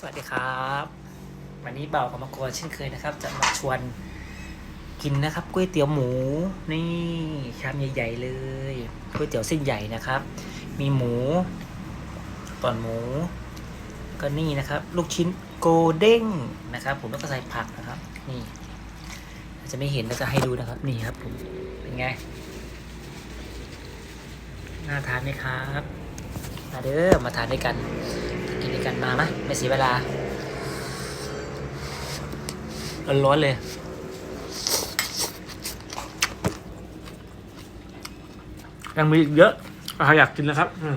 สวัสดีครับ วันนี้เบ่ากับมากรเช่นเคยนะครับ จะมาชวนกินนะครับก๋วยเตี๋ยวหมู นี่ชามใหญ่ๆเลยก๋วยเตี๋ยวเส้นใหญ่นะครับ มีหมูตอนหมู ก็นี่นะครับ ลูกชิ้นโกเด้งนะครับ ผมแล้วก็ใส่ผักนะครับ นี่จจะไม่เห็นก็จะให้ดูนะครับ นี่ครับผมเป็นไงน่าทานไหมครับมาเด้อมาทานด้วยกัน กินด้วยกันมาไหมไม่เสียเวลา ร้อนๆเลย ยังมีอีกเยอะใครอยากกินนะครับอืม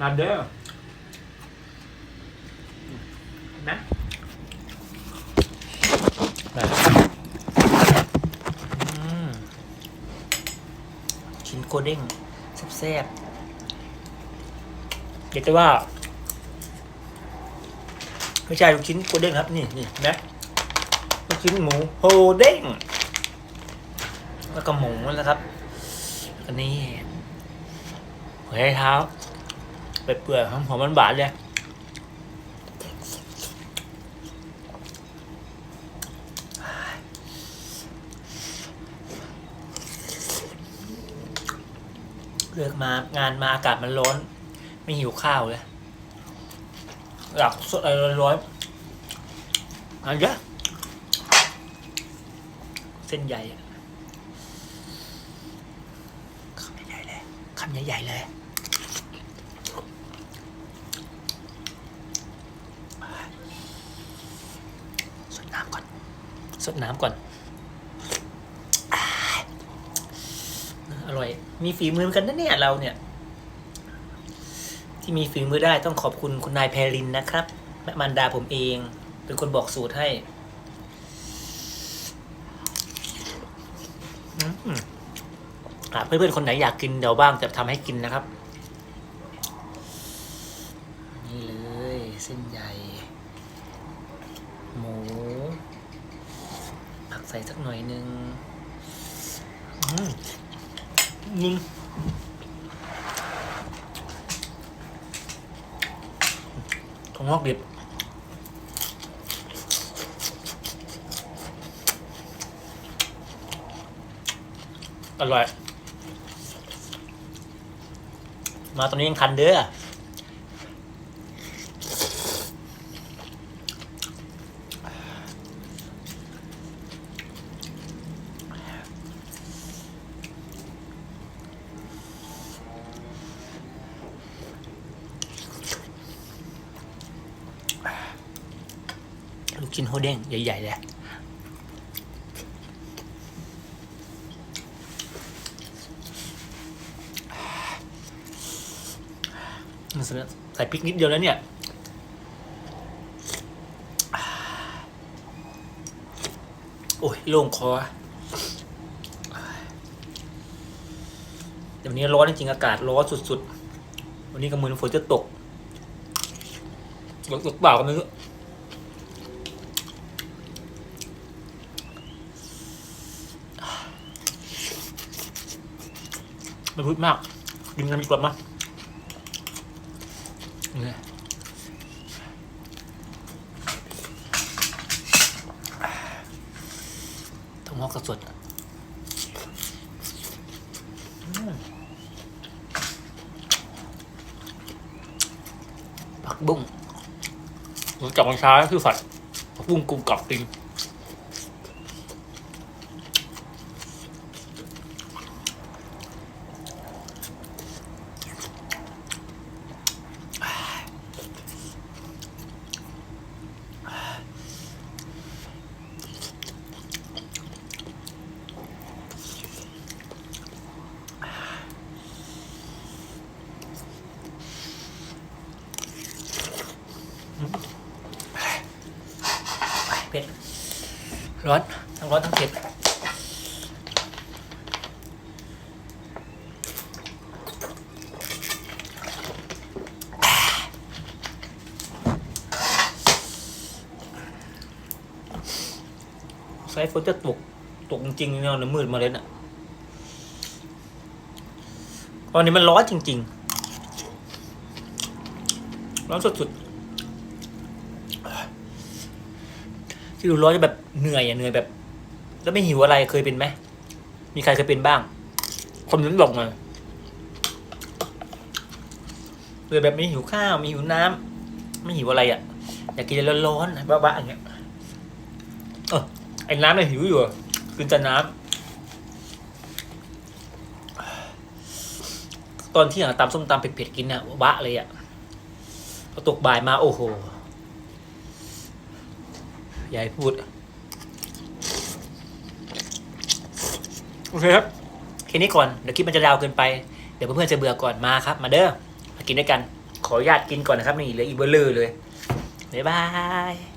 มาเด้อนะมาอืมชิ้นโกเด้งแซ่บๆเรียกได้ว่า ไม่ใช่ลูกชิ้นโกเด้งครับ นี่นี่นะลูกชิ้นหมูโฮเด้งแล้วก็หมูนะครับแล้วก็นี่หัวไชเท้าเปื่อยๆหอมหอมันบานๆเลยเลือกมางานมาอากาศมันร้อน ไม่หิวข้าวเลย อยากสดอะไรร้อนๆอันเยอะเส้นใหญ่คำใหญ่ๆเลยคำใหญ่ๆเลยสดน้ำก่อนสดน้ำก่อนอ่าอร่อย มีฝีมือเหมือนกันนะเนี่ยเราเนี่ย ที่มีฝีมือได้ต้องขอบคุณคุณนายแพรินนะครับแม่มันดาผมเอง เป็นคนบอกสูตรให้อืมอะเพื่อนๆคนไหนอยากกินเดี๋ยวบ้างจะทำให้กินนะครับ นี่เลยเส้นใหญ่ หมู ผักใส่สักหน่อยนึงอืมยิง ของงอกดิบอร่อย มาตอนนี้ยังคันเด้อ กินโฮเด้งใหญ่ๆเลยมันใส่พริกนิดเดียวแล้วเนี่ยโอ้ยโล่งคอเดี๋ยวนี้ร้อนจริงอากาศร้อนสุดๆ วันนี้ก็เหมือฝนจะตกตกตกเปล่าก็ไม่รู้ ไม่พูดมาก กินกันดีกว่ามั้ยนี่ต้องงอกสดๆผักบุ้งรู้จักมันช้าคือฝัดผักบุ้งกรุงกับจริง เผ็ด ร้อน ทั้งร้อนทั้งเผ็ดสายฝนจะตก ตกจริงๆเนี่ยนะมืดมาเลยน่ะตอนนี้มันร้อนจริง ๆ ร้อนสุดๆ ที่ดูร้อนจะแบบเหนื่อยอะเหนื่อยแบบ แล้วไม่หิวอะไรเคยเป็นไหมมีใครเคยเป็นบ้างคนนั้นบอกมาเลยแบบไม่หิวข้าวไม่หิวน้ำไม่หิวอะไรอะอยากกินอะไรร้อนๆบ้าๆอย่างเงี้ยเออไอ้น้ำเนี่ยหิวอยู่อะกินแต่น้ำตอนที่อย่างตำส้มตำเผ็ดๆกินอะวะเลยอะพอตกบ่ายมาโอ้โห ย่าให้พูด โอเคครับ แค่นี้ก่อน เดี๋ยวคลิปมันจะยาวเกินไป เดี๋ยวเพื่อนๆจะเบื่อก่อนมาครับ มาเด้อ มากินด้วยกัน ขออนุญาตกินก่อนนะครับ นี่เหลืออีกเบอร์เลอร์เลย บ๊ายบาย